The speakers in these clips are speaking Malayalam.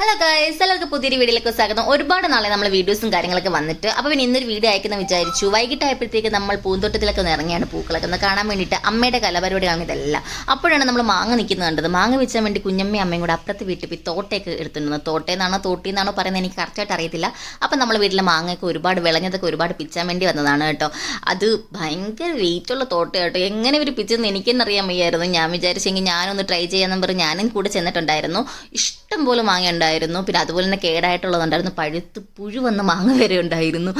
ഹലോ ഗൈസ് എല്ലാവർക്കും പുതിയൊരു വീഡിയോയിലേക്ക് സ്വാഗതം. ഒരുപാട് നാളെ നമ്മൾ വീഡിയോസും കാര്യങ്ങളൊക്കെ വന്നിട്ട് അപ്പോൾ പിന്നെ ഇന്നൊരു വീഡിയോ അയക്കുന്ന വിചാരിച്ചു. വൈകിട്ടായപ്പോഴത്തേക്ക് നമ്മൾ പൂന്തോട്ടത്തിലൊക്കെ ഒന്ന് ഇറങ്ങിയാണ് പൂക്കളൊക്കെ. ഒന്ന് കാണാൻ വേണ്ടിയിട്ട് അമ്മയുടെ കലപരിപാടിയാണ് ഇതെല്ലാം. അപ്പോഴാണ് നമ്മൾ മാങ്ങ നിൽക്കുന്നത് കണ്ടത്. മാങ്ങ വെച്ചാൻ വേണ്ടി കുഞ്ഞമ്മയും അമ്മയും കൂടെ അപ്പുറത്ത് വീട്ടിൽ പോയി തോട്ടയൊക്കെ എടുത്തിരുന്നത് തോട്ടയെന്നാണോ തോട്ടിന്നാണോ പറയുന്നത് എനിക്ക് കറക്റ്റായിട്ട് അറിയത്തില്ല. അപ്പം നമ്മൾ വീട്ടിലെ മാങ്ങയൊക്കെ ഒരുപാട് വിളഞ്ഞതൊക്കെ ഒരുപാട് പിച്ചാൻ വേണ്ടി വന്നതാണ് കേട്ടോ. അത് ഭയങ്കര വെയിറ്റുള്ള തോട്ട കേട്ടോ. എങ്ങനെ ഒരു പിച്ചെന്ന് എനിക്കെന്നറിയാൻ വയ്യായിരുന്നു. ഞാൻ വിചാരിച്ചെങ്കിൽ ഞാനൊന്ന് ട്രൈ ചെയ്യാമെന്ന് പറഞ്ഞ് ഞാനും കൂടെ ചെന്നിട്ടുണ്ടായിരുന്നു. ഇഷ്ടം പോലെ മാങ്ങ ഉണ്ടായിരുന്നു പിന്നെ അതുപോലെ തന്നെ കേടായിട്ടുള്ളതുണ്ടായിരുന്നു. പഴുത്ത് പുഴു വന്ന മാങ്ങ വരെ ഉണ്ടായിരുന്നു.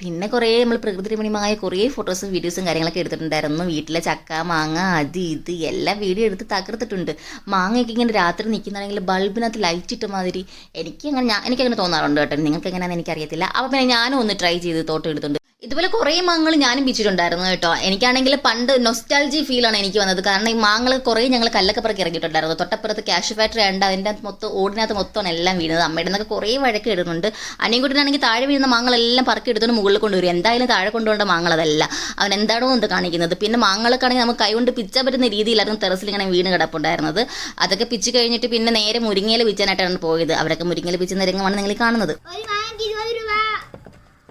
പിന്നെ കുറേ നമ്മൾ പ്രകൃതി രമണീയമായ കുറേ ഫോട്ടോസും വീഡിയോസും കാര്യങ്ങളൊക്കെ എടുത്തിട്ടുണ്ടായിരുന്നു. വീട്ടിലെ ചക്ക മാങ്ങ അത് ഇത് എല്ലാം വീഡിയോ എടുത്ത് തകർത്തിട്ടുണ്ട്. മാങ്ങയൊക്കെ ഇങ്ങനെ രാത്രി നിൽക്കുന്നുണ്ടെങ്കിൽ ബൾബിനകത്ത് ലൈറ്റ് ഇട്ട മാതിരി എനിക്ക് അങ്ങനെ ഞാൻ എനിക്കങ്ങനെ തോന്നാറുണ്ട് കേട്ടോ. നിങ്ങൾക്ക് എങ്ങനെയാണെന്ന് എനിക്കറിയത്തില്ല. അപ്പോൾ പിന്നെ ഞാനും ഒന്ന് ട്രൈ ചെയ്ത് തോട്ടം എടുത്തിട്ടുണ്ട് ഇതുപോലെ കുറേ മാങ്ങകൾ ഞാനും പിച്ചിട്ടുണ്ടായിരുന്നു കേട്ടോ. എനിക്കാണെങ്കിൽ പണ്ട് നൊസ്റ്റാൾജി ആണ് എനിക്ക് വന്നത്. കാരണം ഈ മാങ്ങൾ കുറേ ഞങ്ങൾ കല്ലൊക്കെ പറക്കി ഇറങ്ങിയിട്ടുണ്ടായിരുന്നു. തൊട്ടപ്പുറത്ത് ക്യാഷ് ഫാക്ടറി ഉണ്ട് അതിന്റെ മൊത്തം ഓടിനകത്ത് മൊത്തമാണ് എല്ലാം വീണത്. അമ്മയുടെ നിന്നൊക്കെ കുറേ വഴക്ക് ഇടുന്നുണ്ട്. അനിയൻകുട്ടിനാണെങ്കിൽ താഴെ വീഴുന്ന മാങ്ങളെല്ലാം പറക്കി എടുത്തുകൊണ്ട് മുകളിൽ കൊണ്ടുവരും. എന്തായാലും താഴെ കൊണ്ടുപോകേണ്ട മാങ്ങൾ അതല്ല. അവൻ എന്താണോ എന്ത് കാണിക്കുന്നത്. പിന്നെ മാങ്ങളൊക്കെയാണെങ്കിൽ നമുക്ക് കൈകൊണ്ട് പിച്ചാൻ പറ്റുന്ന രീതിയിലായിരുന്നു ടെറസിൽ ഇങ്ങനെ വീണ് കിടപ്പുണ്ടായിരുന്നത്. അതൊക്കെ പിച്ച് കഴിഞ്ഞിട്ട് പിന്നെ നേരെ മുരിങ്ങയില പിച്ചാനായിട്ടാണ് പോയത്. അവരൊക്കെ മുരിങ്ങയില പിച്ച് രംഗമാണ് നിങ്ങൾ കാണുന്നത് ഒരു മാങ്ങ ഇരുപത് രൂപ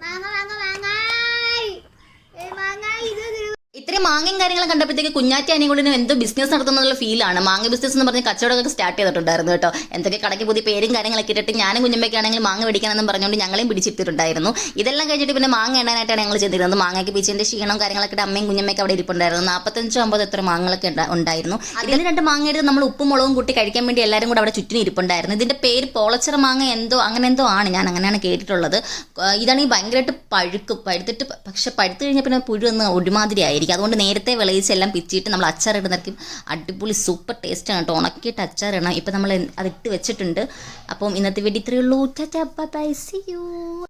മാങ്ങ മാങ്ങ മാങ്ങായ് ഏ, മാങ്ങ ഇരുപത് രൂപ ഇത്രയും മാങ്ങയും കാര്യങ്ങളും കണ്ടപ്പോഴത്തേക്ക് കുഞ്ഞാറ്റി അനികൊണ്ടിനും എന്തോ ബിസിനസ് നടത്തുന്നുള്ള ഫീലാണ് മാങ്ങ ബിസിനസ് എന്ന് പറഞ്ഞ് കച്ചവടമൊക്കെ സ്റ്റാർട്ട് ചെയ്തിട്ടുണ്ടായിരുന്നു കേട്ടോ. എന്തൊക്കെ കടയ്ക്ക് പുതിയ പേരും കാര്യങ്ങളൊക്കെ ഇട്ടിട്ട് ഞാനും കുഞ്ഞമ്മയ്ക്കാണെങ്കിൽ മാങ്ങ പിടിക്കണമെന്നും പറഞ്ഞുകൊണ്ട് ഞങ്ങളെയും പിടിച്ചിട്ടിട്ടുണ്ടായിരുന്നു. ഇതെല്ലാം കഴിഞ്ഞിട്ട് പിന്നെ മാങ്ങ എണ്ണാനായിട്ടാണ് ഞങ്ങൾ ചെയ്തിരുന്നത് മാങ്ങയ്ക്ക് പിച്ചിന്റെ ക്ഷീണം കാര്യങ്ങളൊക്കെ അമ്മയും കുഞ്ഞമ്മയ്ക്ക് അവിടെ ഇരിപ്പുണ്ടായിരുന്നു. നാൽപ്പത്തഞ്ചോ അമ്പത് എത്ര മാങ്ങകളൊക്കെ ഉണ്ടായിരുന്നു. അതിൽ രണ്ട് മാങ്ങ എടുത്ത് നമ്മൾ ഉപ്പും മുളകും കൂട്ടി കഴിക്കാൻ വേണ്ടി എല്ലാവരും കൂടെ അവിടെ ചുറ്റിനും ഇരിപ്പുണ്ടായിരുന്നു. ഇതിന്റെ പേര് പോളച്ചിറ മാങ്ങ എന്തോ അങ്ങനെ എന്തോ ആണ്. ഞാൻ അങ്ങനെയാണ് കേട്ടിട്ടുള്ളത്. ഇതാണ് ഈ ഭയങ്കരമായിട്ട് പഴുക്കും. പഴുത്തിട്ട് പക്ഷെ പഴുത്തു കഴിഞ്ഞാൽ പിന്നെ പുഴു ഒന്ന് ഒരുമാതിരി ആയിരിക്കും അതുകൊണ്ട് നേരത്തെ വിളയിച്ചെല്ലാം പിച്ചിട്ട് നമ്മൾ അച്ചാറിടുന്നതായിരിക്കും അടിപൊളി സൂപ്പർ ടേസ്റ്റ് ആണ് കേട്ടോ. ഉണക്കിയിട്ട് അച്ചാറിടണം ഇപ്പം നമ്മൾ അതിട്ട് വെച്ചിട്ടുണ്ട്. അപ്പം ഇന്നത്തെ വീഡിയോ ഇത്രയേ ഉള്ളൂ. By U